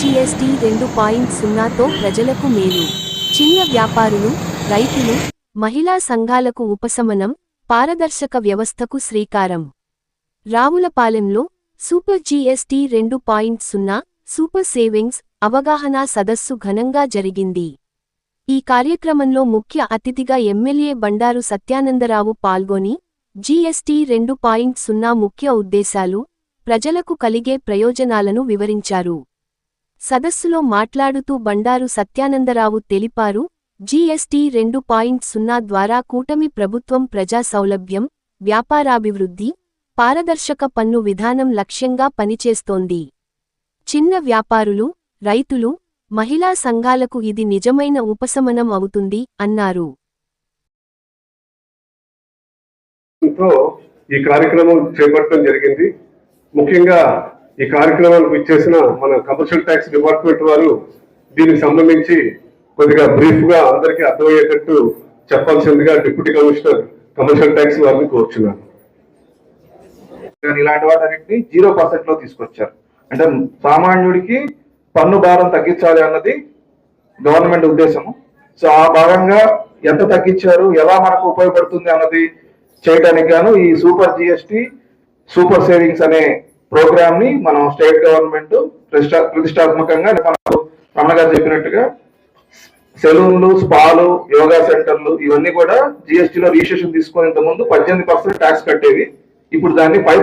GST రెండు point సున్నాతో ప్రజలకు మేలు. చిన్న వ్యాపారులు రైతులు మహిళా సంఘాలకు ఉపశమనం పారదర్శక వ్యవస్థకు శ్రీకారం. రావులపాలెంలో సూపర్ జీఎస్టీ రెండు పాయింట్ సున్నా సూపర్ సేవింగ్స్ అవగాహనా సదస్సు ఘనంగా జరిగింది. ఈ కార్యక్రమంలో ముఖ్య అతిథిగా ఎమ్మెల్యే బండారు సత్యానందరావు పాల్గొని జీఎస్టీ రెండు పాయింట్ సున్నా ముఖ్య ఉద్దేశాలు ప్రజలకు కలిగే ప్రయోజనాలను వివరించారు. సదస్సులో మాట్లాడుతూ బండారు సత్యానందరావు తెలిపారు జీఎస్టీ రెండు పాయింట్ సున్నా ద్వారా కూటమి ప్రభుత్వం ప్రజా సౌలభ్యం వ్యాపారాభివృద్ధి పారదర్శక పన్ను విధానం లక్ష్యంగా పనిచేస్తోంది. చిన్న వ్యాపారులు రైతులు మహిళా సంఘాలకు ఇది నిజమైన ఉపశమనం అవుతుంది అన్నారు. ఈ కార్యక్రమం చేపట్టడం జరిగింది. ముఖ్యంగా ఈ కార్యక్రమానికి ఇచ్చేసిన మన కమర్షియల్ ట్యాక్స్ డిపార్ట్మెంట్ వారు దీనికి సంబంధించి కొద్దిగా బ్రీఫ్గా అందరికీ అర్థమయ్యేటట్టు చెప్పాల్సిందిగా డిప్యూటీ కమిషనర్ కమర్షియల్ ట్యాక్స్ వారిని కోరుచున్నాను. కానీ ఇలాంటి వాటన్నిటిని జీరో పర్సెంట్లో తీసుకొచ్చారు. అంటే సామాన్యుడికి పన్ను భారం తగ్గించాలి అన్నది గవర్నమెంట్ ఉద్దేశము. సో ఆ భాగంగా ఎంత తగ్గించారు ఎలా మనకు ఉపయోగపడుతుంది అన్నది చేయడానికి గాను ఈ సూపర్ జిఎస్టి సూపర్ సేవింగ్స్ అనే ప్రోగ్రామ్ని మనం స్టేట్ గవర్నమెంట్ ప్రతిష్టాత్మకంగా మనకు రమణ గారు చెప్పినట్టుగా సెలూన్లు స్పాలు యోగా సెంటర్లు ఇవన్నీ కూడా జిఎస్టీ లో రిజిస్ట్రేషన్ తీసుకునేంత ముందు పద్దెనిమిది పర్సెంట్ ట్యాక్స్ కట్టేవి. ఇప్పుడు దాన్ని పై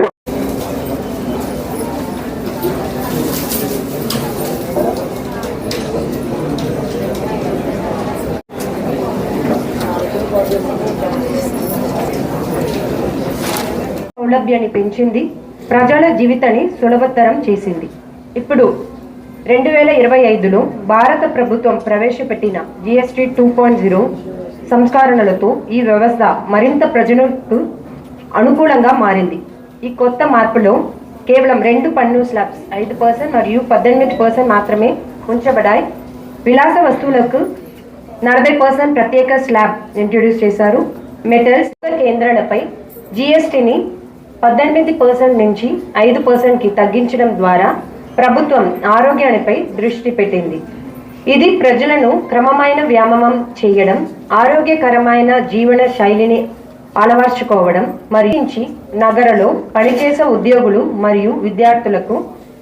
సౌలభ్యాన్ని పెంచింది. ప్రజల జీవితాన్ని సులభతరం చేసింది. ఇప్పుడు రెండు వేల ఇరవై ఐదులో భారత ప్రభుత్వం ప్రవేశపెట్టిన G S T two point zero సంస్కరణలతో ఈ వ్యవస్థ మరింత ప్రజలకు అనుకూలంగా మారింది. ఈ కొత్త మార్పులో కేవలం రెండు పన్ను స్లాబ్స్ ఐదు పర్సెంట్ మరియు పద్దెనిమిది పర్సెంట్ మాత్రమే ఉంచబడాయి విలాస వస్తువులకు నలభై పర్సెంట్ ప్రత్యేక స్లాబ్ ఇంట్రొడ్యూస్ చేశారు. మెటల్స్ కేంద్రాలపై జిఎస్టిని పద్దెనిమిది పర్సెంట్ నుంచి ఐదు పర్సెంట్కి తగ్గించడం ద్వారా ప్రభుత్వం ఆరోగ్యానిపై దృష్టి పెట్టింది. ఇది ప్రజలను క్రమమైన వ్యాయామం చేయడం ఆరోగ్యకరమైన జీవన శైలిని అలవర్చుకోవడం మరించి నగరలో పనిచేసే ఉద్యోగులు మరియు విద్యార్థులకు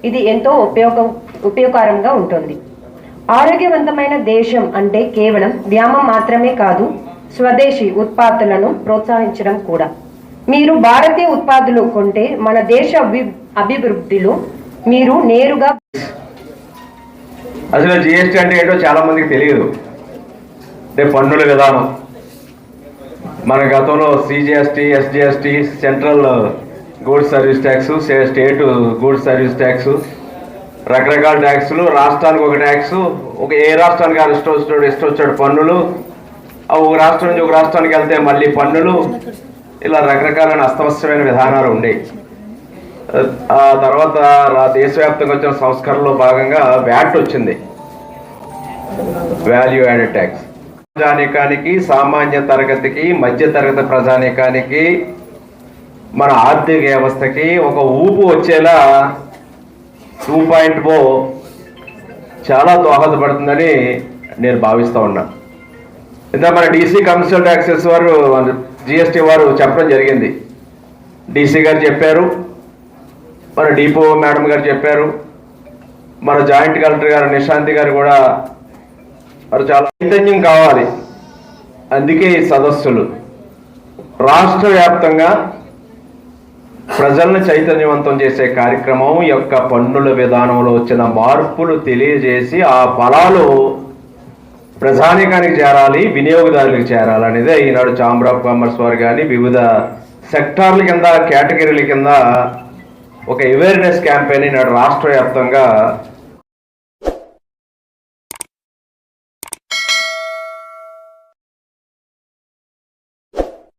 ఇది ఎంతో ఉపయోగ ఉపయోగకరంగా ఉంటుంది. ఆరోగ్యవంతమైన దేశం అంటే కేవలం వ్యాయామం మాత్రమే కాదు స్వదేశీ ఉత్పత్తులను ప్రోత్సహించడం కూడా. మీరు భారతీయ ఉత్పాదులు కొంటే మన దేశ అభి అభివృద్ధిలో మీరు నేరుగా అసలు జిఎస్టీ అంటే ఏంటో చాలా మందికి తెలియదు. అంటే పన్నుల విధానం. మన గతంలో CGST SGST central goods service tax state goods service tax రకరకాల ట్యాక్సులు రాష్ట్రానికి ఒక ట్యాక్స్ ఒక ఏ రాష్ట్రానికి ఇష్టం వచ్చాడు ఇష్టం వచ్చాడు పన్నులు. ఆ ఒక రాష్ట్రం నుంచి ఒక రాష్ట్రానికి వెళ్తే మళ్ళీ పన్నులు. ఇలా రకరకాలైన అస్తవ్యస్తమైన విధానాలు ఉండేవి. ఆ తర్వాత దేశవ్యాప్తంగా వచ్చిన సంస్కరణలో భాగంగా వ్యాట్ వచ్చింది. Value added tax. ప్రజానీకానికి సామాన్య తరగతికి మధ్య తరగతి ప్రజానీకానికి మన ఆర్థిక వ్యవస్థకి ఒక ఊపు వచ్చేలా టూ పాయింట్ ఫో చాలా దోహదపడుతుందని నేను భావిస్తూ ఉన్నా. ఇంత మన డీసీ కమర్షియల్ ట్యాక్సెస్ వారు జిఎస్టీ వారు చెప్పడం జరిగింది. డీసీ గారు చెప్పారు. మన డిపో మేడం గారు చెప్పారు. మన జాయింట్ కలెక్టర్ గారు నిశాంతి గారు కూడా వారు చాలా చైతన్యం కావాలి. అందుకే ఈ సదస్సులు. రాష్ట్ర వ్యాప్తంగా ప్రజలను చైతన్యవంతం చేసే కార్యక్రమం యొక్క పన్నుల విధానంలో వచ్చిన మార్పులు తెలియజేసి ఆ ఫలాలు ప్రధానికానికి చేరాలి వినియోగదారులకు చేరాలి అనేది ఈనాడు ఛాంబర్ ఆఫ్ కామర్స్ వారు కానీ వివిధ సెక్టార్ల కింద కేటగిరీల కింద ఒక అవేర్నెస్ క్యాంపెయిన్ ఈనాడు రాష్ట్ర వ్యాప్తంగా